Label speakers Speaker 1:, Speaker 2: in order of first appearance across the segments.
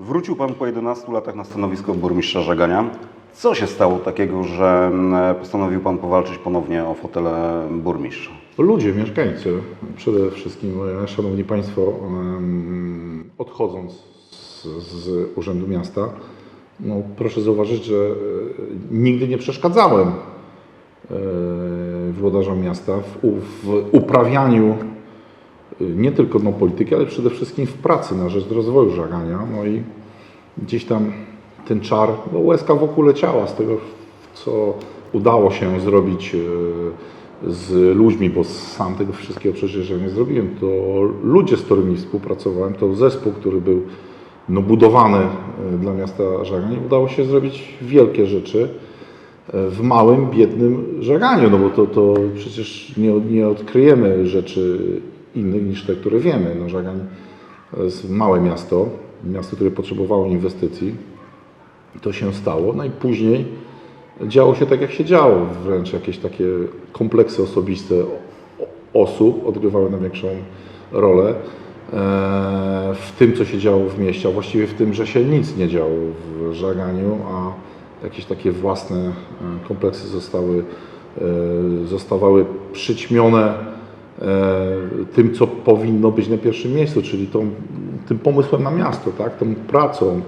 Speaker 1: Wrócił Pan po 11 latach na stanowisko burmistrza Żagania. Co się stało takiego, że mm, postanowił Pan powalczyć ponownie o fotelę burmistrza?
Speaker 2: Ludzie, mieszkańcy, przede wszystkim, e, Szanowni Państwo, odchodząc z, z Urzędu Miasta, no proszę zauważyć, że e, nigdy nie przeszkadzałem e, włodarzom miasta w, w uprawianiu nie tylko no, polityki, ale przede wszystkim w pracy na rzecz rozwoju żagania. No i gdzieś tam ten czar, no łezka wokół leciała z tego, co udało się zrobić e, z ludźmi, bo sam tego wszystkiego przecież nie zrobiłem. To ludzie, z którymi współpracowałem, to zespół, który był no, budowany e, dla miasta Żagań, udało się zrobić wielkie rzeczy w małym, biednym Żaganiu, no bo to, to przecież nie, nie odkryjemy rzeczy innych niż te, które wiemy. No, Żagań to jest małe miasto, miasto, które potrzebowało inwestycji. To się stało, no i później działo się tak, jak się działo. Wręcz jakieś takie kompleksy osobiste osób odgrywały największą rolę e, w tym, co się działo w mieście, a właściwie w tym, że się nic nie działo w Żaganiu, a jakieś takie własne e, kompleksy zostały, e, zostawały przyćmione e, tym, co powinno być na pierwszym miejscu, czyli tą, tym pomysłem na miasto, tak? tą pracą,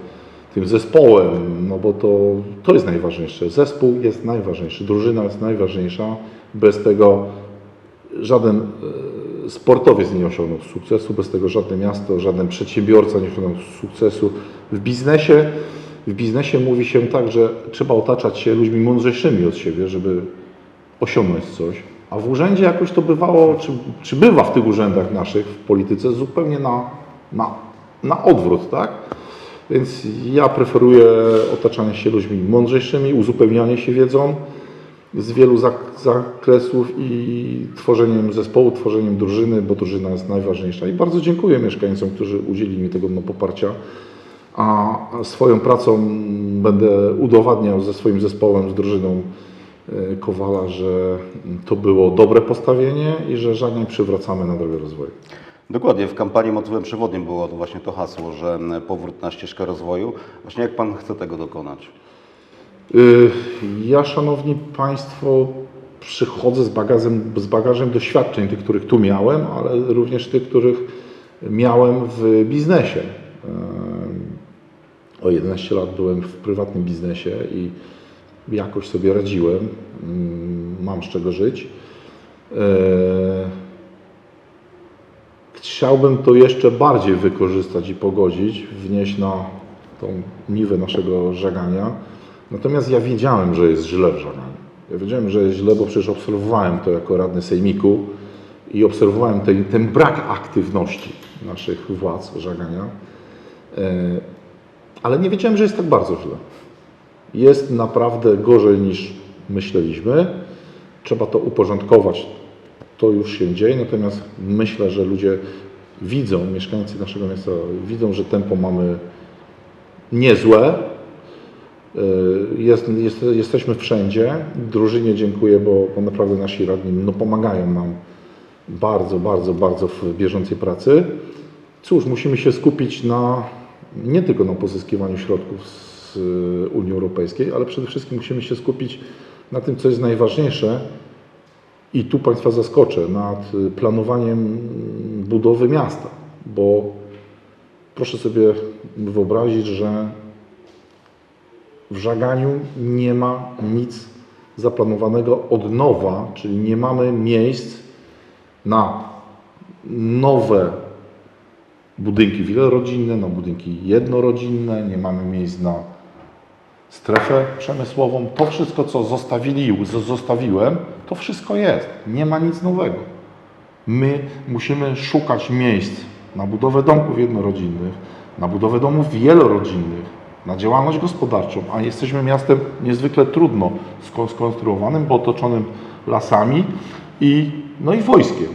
Speaker 2: tym zespołem, no bo to, to jest najważniejsze. Zespół jest najważniejszy, drużyna jest najważniejsza. Bez tego żaden e, sportowiec nie osiągnął sukcesu, bez tego żadne miasto, żaden przedsiębiorca nie osiągnął sukcesu. W biznesie, w biznesie mówi się tak, że trzeba otaczać się ludźmi mądrzejszymi od siebie, żeby osiągnąć coś. A w urzędzie jakoś to bywało, czy, czy bywa w tych urzędach naszych, w polityce, zupełnie na, na, na odwrót, tak? Więc ja preferuję otaczanie się ludźmi mądrzejszymi, uzupełnianie się wiedzą z wielu zak- zakresów i tworzeniem zespołu, tworzeniem drużyny, bo drużyna jest najważniejsza. I bardzo dziękuję mieszkańcom, którzy udzielili mi tego no, poparcia. A swoją pracą będę udowadniał ze swoim zespołem, z drużyną Kowala, że to było dobre postawienie i że żadnej przywracamy na drogę rozwoju.
Speaker 1: Dokładnie, w kampanii motywem przewodnim było to właśnie to hasło, że powrót na ścieżkę rozwoju. Właśnie jak Pan chce tego dokonać?
Speaker 2: Y, Ja, szanowni Państwo, przychodzę z bagażem, z bagażem doświadczeń, tych, których tu miałem, ale również tych, których miałem w biznesie. Y, O 11 lat byłem w prywatnym biznesie i jakoś sobie radziłem. Mm, Mam z czego żyć. Y, Chciałbym to jeszcze bardziej wykorzystać i pogodzić, wnieść na tą niwę naszego żegania. Natomiast ja wiedziałem, że jest źle w żeganiu. Ja wiedziałem, że jest źle, bo przecież obserwowałem to jako radny sejmiku i obserwowałem ten, ten brak aktywności naszych władz żegania. E, Ale nie wiedziałem, że jest tak bardzo źle. Jest naprawdę gorzej niż myśleliśmy. Trzeba to uporządkować. To już się dzieje, natomiast myślę, że ludzie widzą, mieszkańcy naszego miasta widzą, że tempo mamy niezłe. Y, Jest, jest, jesteśmy wszędzie. Drużynie dziękuję, bo, bo naprawdę nasi radni no, pomagają nam bardzo, bardzo, bardzo w bieżącej pracy. Cóż, musimy się skupić na nie tylko na pozyskiwaniu środków y, Unii Europejskiej, ale przede wszystkim musimy się skupić na tym, co jest najważniejsze. I tu Państwa zaskoczę nad planowaniem budowy miasta, bo proszę sobie wyobrazić, że w Żaganiu nie ma nic zaplanowanego od nowa, czyli nie mamy miejsc na nowe budynki wielorodzinne, na budynki jednorodzinne, nie mamy miejsc na strefę przemysłową. To wszystko, co zostawili, zostawiłem, to wszystko jest. Nie ma nic nowego. My musimy szukać miejsc na budowę domków jednorodzinnych, na budowę domów wielorodzinnych, na działalność gospodarczą, a jesteśmy miastem niezwykle trudno sko- skonstruowanym, bo otoczonym lasami i, no i wojskiem.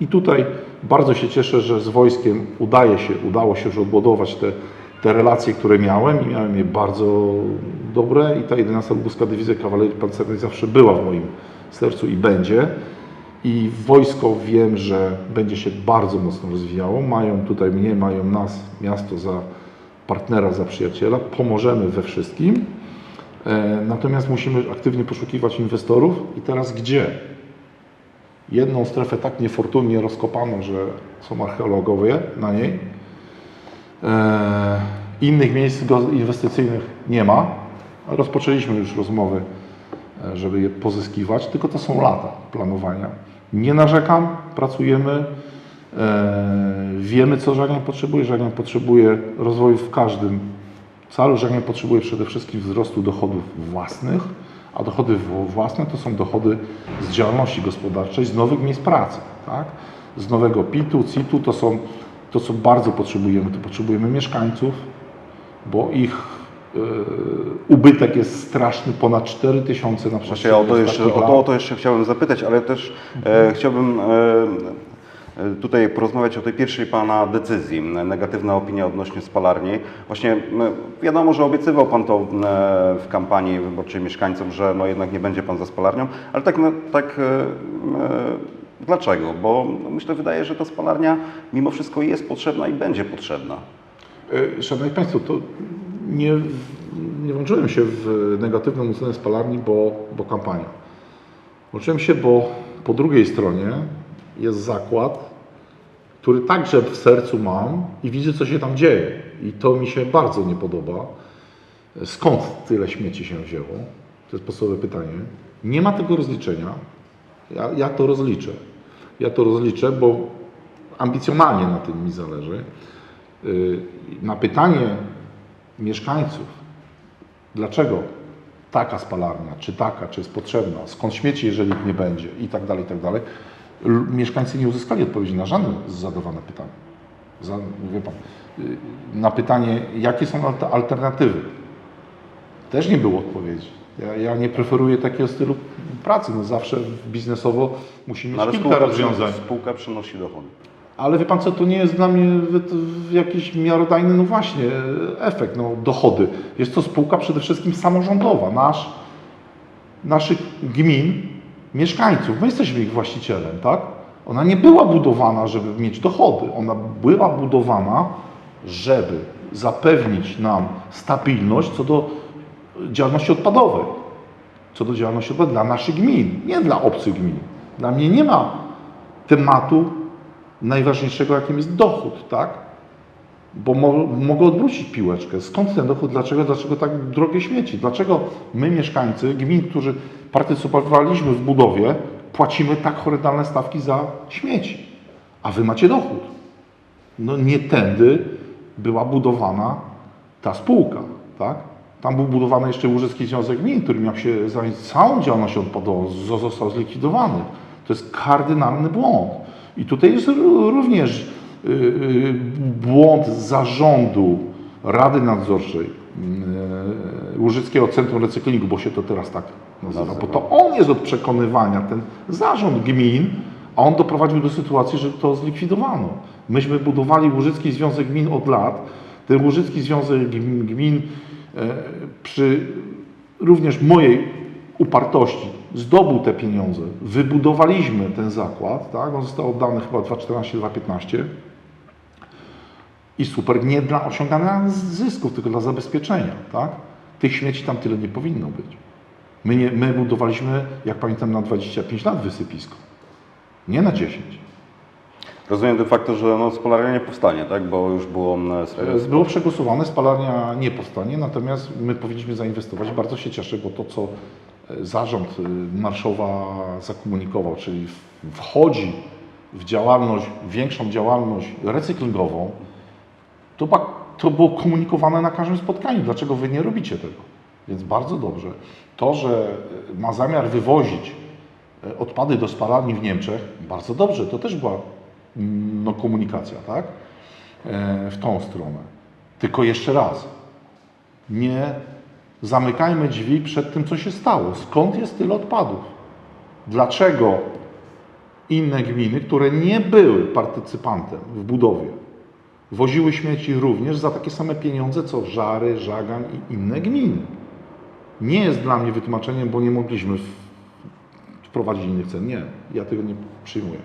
Speaker 2: I tutaj bardzo się cieszę, że z wojskiem udaje się, udało się już odbudować te, te relacje, które miałem i miałem je bardzo dobre i ta 11 Lubuska Dywizja Kawalerii Pancernej zawsze była w moim sercu i będzie. I wojsko wiem, że będzie się bardzo mocno rozwijało. Mają tutaj mnie, mają nas, miasto za partnera, za przyjaciela, pomożemy we wszystkim. E, Natomiast musimy aktywnie poszukiwać inwestorów. I teraz gdzie? Jedną strefę tak niefortunnie rozkopano, że są archeologowie na niej. E, Innych miejsc inwestycyjnych nie ma. Rozpoczęliśmy już rozmowy, e, żeby je pozyskiwać, tylko to są lata planowania. Nie narzekam, pracujemy, e, wiemy co Żagań potrzebuje. Żagań potrzebuje rozwoju w każdym calu. Żagań potrzebuje przede wszystkim wzrostu dochodów własnych, a dochody własne to są dochody z działalności gospodarczej, z nowych miejsc pracy, tak? z nowego PIT-u, CIT-u, to są to, co bardzo potrzebujemy. To potrzebujemy mieszkańców, bo ich e, ubytek jest straszny, ponad 4 tysiące na przestrzeni
Speaker 1: o to, jeszcze, o, to, o to jeszcze chciałem zapytać, ale też e, chciałbym e, e, tutaj porozmawiać o tej pierwszej Pana decyzji, negatywna opinia odnośnie spalarni. Właśnie wiadomo, że obiecywał Pan to w kampanii wyborczej mieszkańcom, że no jednak nie będzie Pan za spalarnią, ale tak, no, tak e, dlaczego? Bo myślę, wydaje, że ta spalarnia mimo wszystko jest potrzebna i będzie potrzebna.
Speaker 2: E, Szanowni Państwo, to nie, nie włączyłem się w negatywną ocenę spalarni, bo, bo kampania. Włączyłem się, bo po drugiej stronie jest zakład, który także w sercu mam i widzę, co się tam dzieje. I to mi się bardzo nie podoba. Skąd tyle śmieci się wzięło? To jest podstawowe pytanie. Nie ma tego rozliczenia. Ja, ja to rozliczę. Ja to rozliczę, bo ambicjonalnie na tym mi zależy. Y, Na pytanie mieszkańców, dlaczego taka spalarnia, czy taka, czy jest potrzebna, skąd śmieci, jeżeli ich nie będzie i tak dalej, i tak dalej, mieszkańcy nie uzyskali odpowiedzi na żadne zadawane pytania. Za, pan, y, na pytanie, jakie są alter- alternatywy, też nie było odpowiedzi. Ja, ja nie preferuję takiego stylu pracy. No zawsze biznesowo musimy
Speaker 1: No,
Speaker 2: mieć
Speaker 1: ale
Speaker 2: kilka
Speaker 1: spółka,
Speaker 2: rozwiązań.
Speaker 1: spółka przynosi dochody.
Speaker 2: Ale wie pan co, to nie jest dla mnie jakiś miarodajny, no właśnie, efekt, no dochody. Jest to spółka przede wszystkim samorządowa, nasz, naszych gmin, mieszkańców. My jesteśmy ich właścicielem, tak? Ona nie była budowana, żeby mieć dochody. Ona była budowana, żeby zapewnić nam stabilność co do działalności odpadowej. Co do działalności odpadowej dla naszych gmin, nie dla obcych gmin. Dla mnie nie ma tematu najważniejszego, jakim jest dochód, tak? Bo mo mogę odwrócić piłeczkę. Skąd ten dochód? Dlaczego, dlaczego tak drogie śmieci? Dlaczego my, mieszkańcy gmin, którzy partycypowaliśmy w budowie, płacimy tak horrendalne stawki za śmieci? A wy macie dochód. No nie tędy była budowana ta spółka, tak? Tam był budowany jeszcze Łużycki Związek Gmin, który miał się zająć całą działalnością odpadową, zo- został zlikwidowany. To jest kardynalny błąd. I tutaj jest ró- również y, y, błąd zarządu Rady Nadzorczej y, Łużyckiego Centrum Recyklingu, bo się to teraz tak nazywa, bo to on jest od przekonywania, ten zarząd gmin, a on doprowadził do sytuacji, że to zlikwidowano. Myśmy budowali Łużycki Związek Gmin od lat. Ten Łużycki Związek Gmin, przy również mojej upartości zdobył te pieniądze. Wybudowaliśmy ten zakład, tak? on został oddany chyba 2014-2015 i super, nie dla osiągania zysków, tylko dla zabezpieczenia. Tak? Tych śmieci tam tyle nie powinno być. My, nie, my budowaliśmy, jak pamiętam, na 25 lat wysypisko, nie na 10.
Speaker 1: Rozumiem de facto, że no, spalarnia nie powstanie, tak? Bo już było... m,
Speaker 2: E, Było przegłosowane, spalarnia nie powstanie, natomiast my powinniśmy zainwestować. Bardzo się cieszę, bo to, co e, zarząd e, Marszowa zakomunikował, czyli wchodzi w działalność, większą działalność recyklingową, to, to było komunikowane na każdym spotkaniu. Dlaczego wy nie robicie tego? Więc bardzo dobrze. To, że e, ma zamiar wywozić odpady do spalarni w Niemczech, bardzo dobrze. To też była mm, no, komunikacja, tak? E, w tą stronę. Tylko jeszcze raz, nie zamykajmy drzwi przed tym, co się stało. Skąd jest tyle odpadów? Dlaczego inne gminy, które nie były partycypantem w budowie, woziły śmieci również za takie same pieniądze, co Żary, Żagan i inne gminy? Nie jest dla mnie wytłumaczeniem, bo nie mogliśmy wprowadzić innych cen. Nie, ja tego nie przyjmuję.